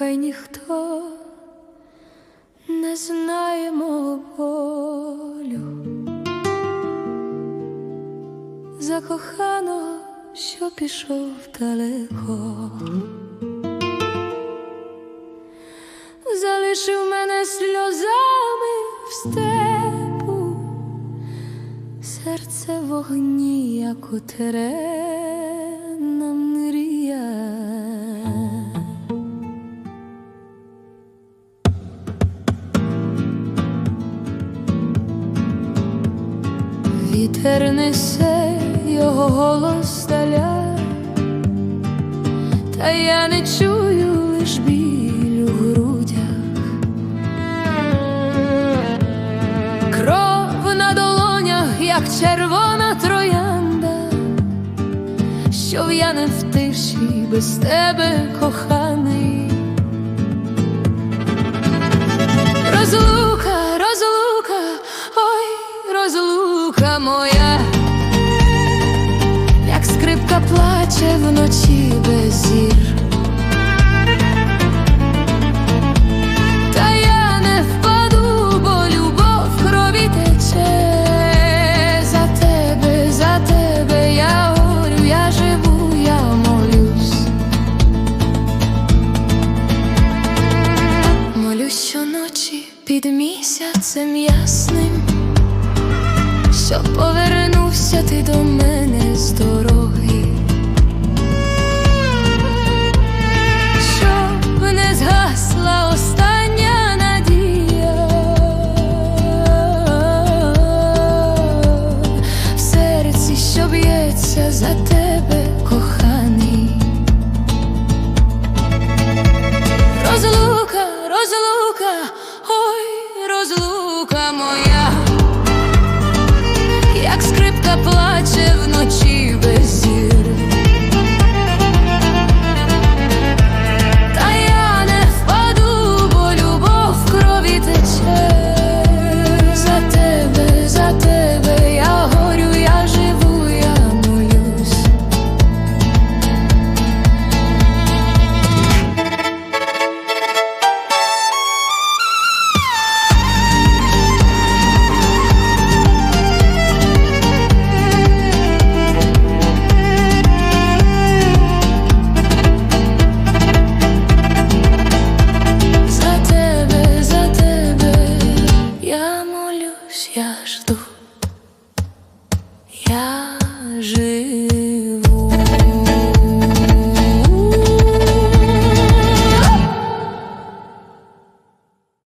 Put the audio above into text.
Нехай ніхто не знає мого болю. Закоханого, що пішов далеко, залишив мене сльозами в степу, серце вогні, як у терена мрія. Вітер несе його голос даля, та я не чую лиш біль у грудях, кров на долонях, як червона троянда, що в'яне в тиші без тебе коханий. Розлука, плаче вночі без зір. Та я не впаду, бо любов в. За тебе, за тебе я горю, я живу, я молюсь. Молюсь щоночі під місяцем ясним, що повернувся ти до мене з що б'ється за тебе, коханий. Розлука, розлука, ой, розлука моя, як скрипка плаче вночі я жду, я живу.